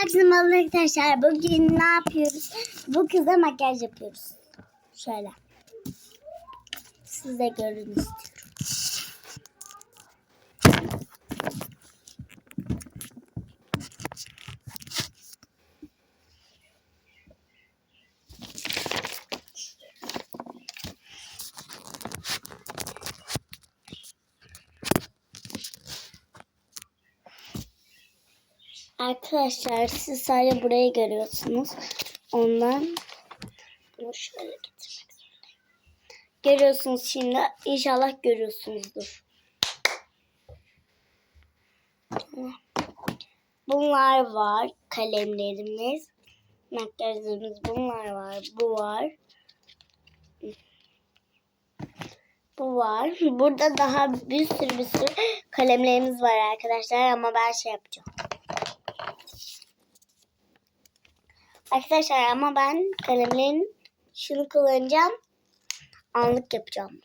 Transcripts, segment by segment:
Herkese merhaba arkadaşlar. Bugün ne yapıyoruz? Bu kıza makyaj yapıyoruz. Şöyle. Siz de görün istiyorum. Arkadaşlar siz sadece burayı görüyorsunuz. Ondan bunu şöyle getirmek zorundayım. Görüyorsunuz şimdi. İnşallah görüyorsunuzdur. Bunlar var. Kalemlerimiz. Makyajlarımız bunlar var. Bu var. Bu var. Burada daha bir sürü bir sürü kalemlerimiz var arkadaşlar ama ben şey yapacağım. Arkadaşlar ama ben kalemlerin şunu kullanacağım. Anlık yapacağım.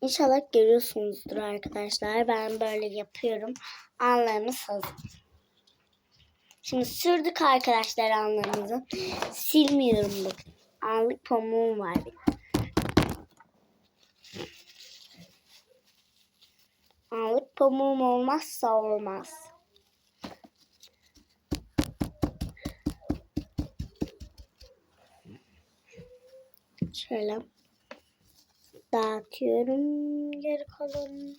İnşallah görüyorsunuzdur arkadaşlar. Ben böyle yapıyorum. Anlarımız hazır. Şimdi sürdük arkadaşlar anlarımızı. Silmiyorum bakın. Anlık pamuğum var benim. Anlık pamuğum olmazsa olmaz. Şöyle dağıtıyorum geri kalanını.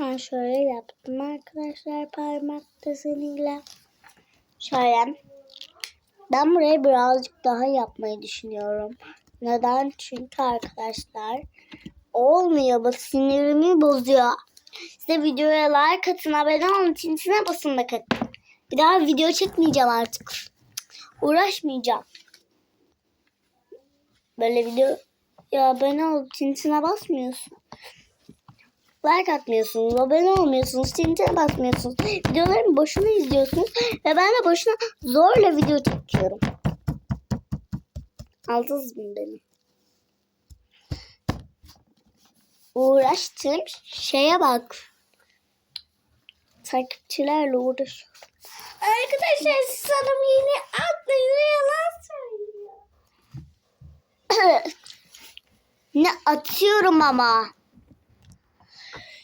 Ben şöyle yaptım arkadaşlar parmak deseniyle. Şöyle. Ben burayı birazcık daha yapmayı düşünüyorum. Neden? Çünkü arkadaşlar olmuyor. Bu sinirimi bozuyor. Size videoya like atın, abone olun, tintine basın bakın. Bir daha video çekmeyeceğim artık. Uğraşmayacağım. Böyle video ya abone ol, tintine basmıyorsun. Like atmıyorsunuz, abone olmuyorsunuz, tintine basmıyorsunuz. Videolarımı boşuna izliyorsunuz ve ben de boşuna zorla video çekiyorum. Aldınız mı beni? Uğraştığım şeye bak. Takipçilerle uğraşıyorum. Arkadaşlar siz sanırım yeni atlayın yalan söylüyor. ne atıyorum ama.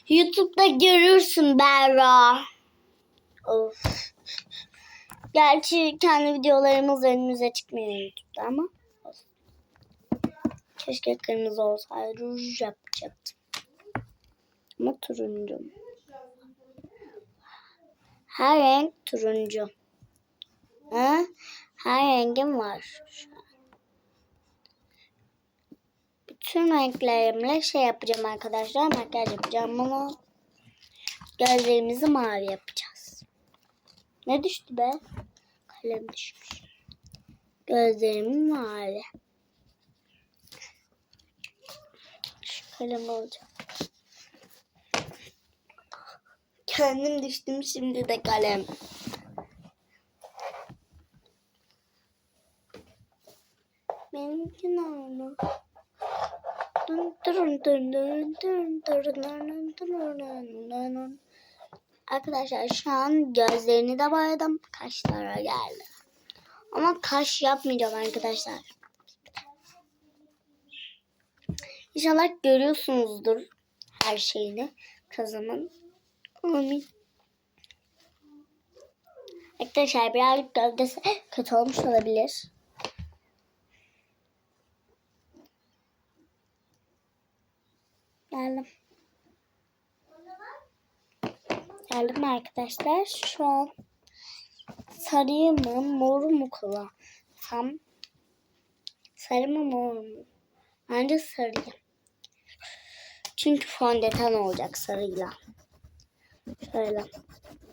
YouTube'da görürsün Berra. Of. Gerçi kendi videolarımız önümüze çıkmıyor YouTube'da ama. Keşke kırmızı olsaydı ruj yapacaktım. Ama turuncu. Her renk turuncu. Ha? Her rengim var. Bütün renklerimle şey yapacağım arkadaşlar. Makyaj yapacağım. Bunu gözlerimizi mavi yapacağız. Ne düştü be? Kalem düşmüş. Gözlerimi mavi. kalem alacağım. Kendim düştüm şimdi de kalem. Benimki ne oldu? Arkadaşlar şu an gözlerini de boyadım. Kaşlara geldi. Ama kaş yapmayacağım arkadaşlar. İnşallah görüyorsunuzdur her şeyini kızımın. Amin. Arkadaşlar birazcık gövdesi kötü olmuş olabilir. Geldim. Geldim arkadaşlar. Şu an sarıyı mı moru mu kullansam? Sarı mı mor mu? Bence sarıyı. Çünkü fondöten olacak sarıyla. Şöyle.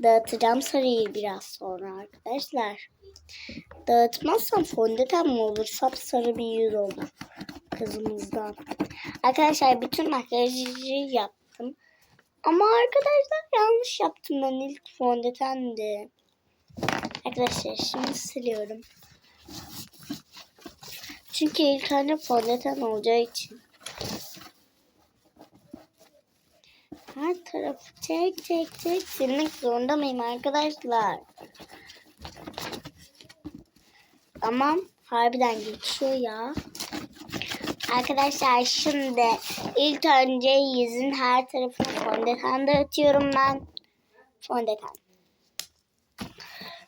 Dağıtacağım sarıyı biraz sonra arkadaşlar. Dağıtmazsam fondöten mi olur? Sapsarı bir yüz olur. Kızımızdan. Arkadaşlar bütün makyajı yaptım. Ama arkadaşlar yanlış yaptım ben ilk fondötendi. Arkadaşlar şimdi siliyorum. Çünkü ilk önce fondöten olacağı için. Her tarafı çek çek çek silmek zorunda mıyım arkadaşlar? Tamam. Harbiden geçiyor ya. Arkadaşlar şimdi ilk önce yüzün her tarafına fondöten dağıtıyorum ben. Fondöten.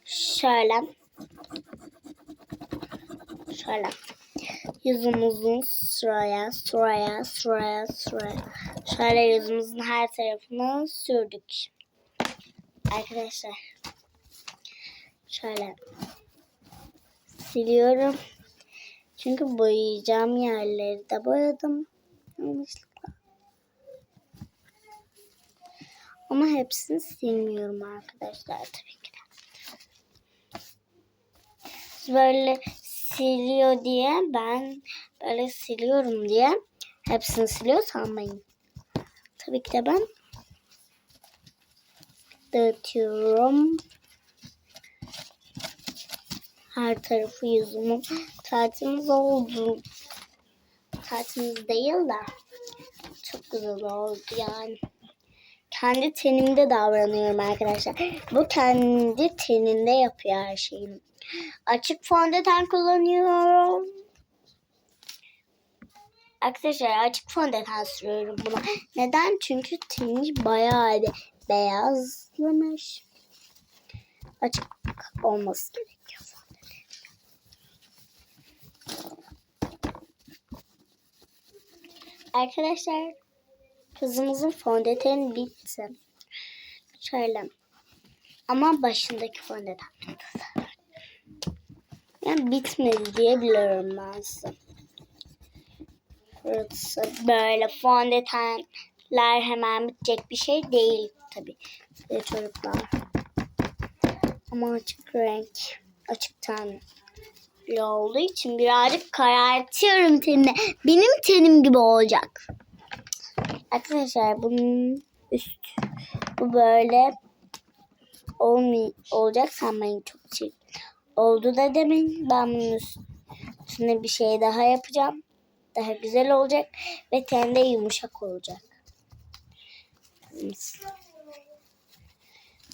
Şöyle. Şöyle. Yüzümüzün sıraya, sıraya, sıraya, sıraya. Şöyle yüzümüzün her tarafını sürdük. Arkadaşlar. Şöyle. Siliyorum. Çünkü boyayacağım yerleri de boyadım. Yanlışlıkla. Ama hepsini silmiyorum arkadaşlar tabii ki de. Böyle siliyor diye ben böyle siliyorum diye hepsini siliyor sanmayın. Tabii ki de ben dağıtıyorum. Her tarafı yüzümü tertemiz oldu. Tertemiz değil de çok güzel oldu yani. Kendi tenimde davranıyorum arkadaşlar. Bu kendi teninde yapıyor her şeyini. Açık fondöten kullanıyorum. Arkadaşlar açık fondöten sürüyorum buna. Neden? Çünkü teni bayağı beyazlamış. Açık olması gerekiyor fondöten. Arkadaşlar kızımızın fondöteni bitti. Şöyle. Ama başındaki fondöten bitti. Yani bitmedi diye biliyorum ben size. Böyle fondötenler hemen bitecek bir şey değil tabii. Ve çocuklar. Ama açık renk, açık ten olduğu için birazcık karartıyorum tenini. Benim tenim gibi olacak. Arkadaşlar bunun üst bu böyle olmay olacak sanmayın çok çirkin. Oldu da demeyin. Ben bunun üstüne bir şey daha yapacağım. Daha güzel olacak ve tende yumuşak olacak.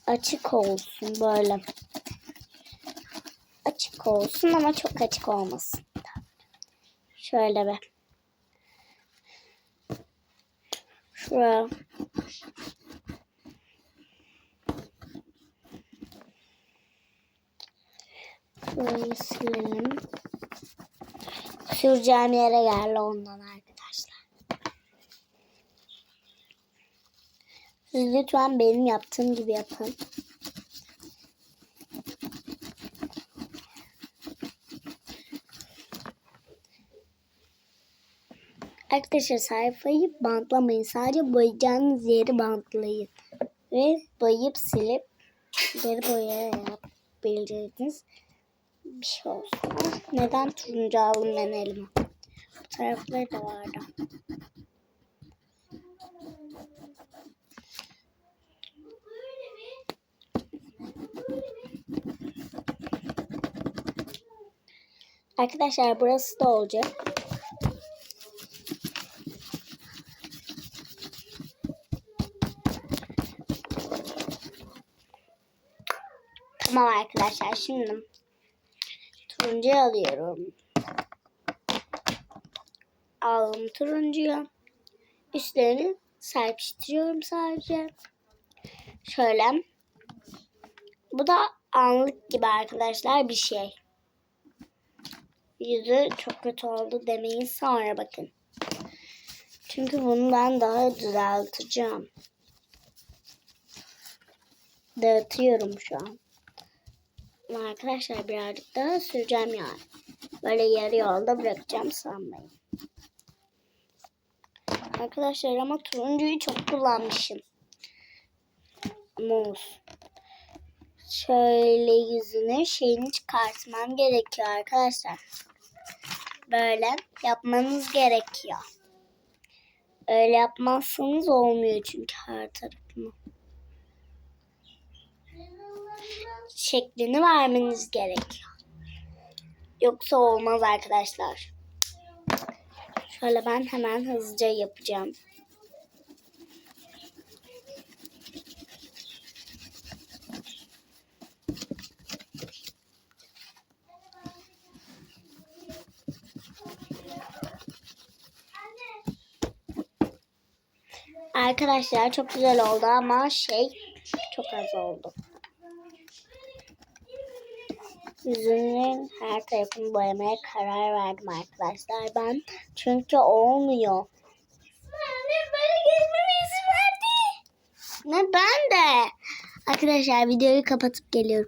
Açık olsun böyle. Açık olsun ama çok açık olmasın. Şöyle be. Şuraya. Şurayı silelim. Süreceğim yere geldi ondan arkadaşlar. Siz lütfen benim yaptığım gibi yapın. Arkadaşlar sayfayı bantlamayın. Sadece boyayacağınız yeri bantlayın. Ve boyayıp silip geri boya yapabileceğiniz bir şey olsun. Neden turuncu aldım ben elime? Bu tarafları da vardı. Arkadaşlar burası da olacak. Tamam arkadaşlar şimdi turuncuyu alıyorum. Aldım turuncuyu. Üstlerini serpiştiriyorum sadece. Şöyle. Bu da anlık gibi arkadaşlar bir şey. Yüzü çok kötü oldu demeyin sonra bakın. Çünkü bunu ben daha düzelteceğim. Dağıtıyorum şu an. Arkadaşlar birazcık daha süreceğim yani. Böyle yarı yolda bırakacağım sanmayın. Arkadaşlar ama turuncuyu çok kullanmışım. Olsun. Şöyle yüzünü şeyini çıkartmam gerekiyor arkadaşlar. Böyle yapmanız gerekiyor. Öyle yapmazsanız olmuyor çünkü her tarafını. şeklini vermeniz gerekiyor. Yoksa olmaz arkadaşlar. Şöyle ben hemen hızlıca yapacağım. Arkadaşlar çok güzel oldu ama şey çok az oldu. Yüzünün her tarafını boyamaya karar verdim arkadaşlar ben. Çünkü olmuyor. Annem böyle gezmeme izin verdi. Ne ben de. Arkadaşlar videoyu kapatıp geliyorum.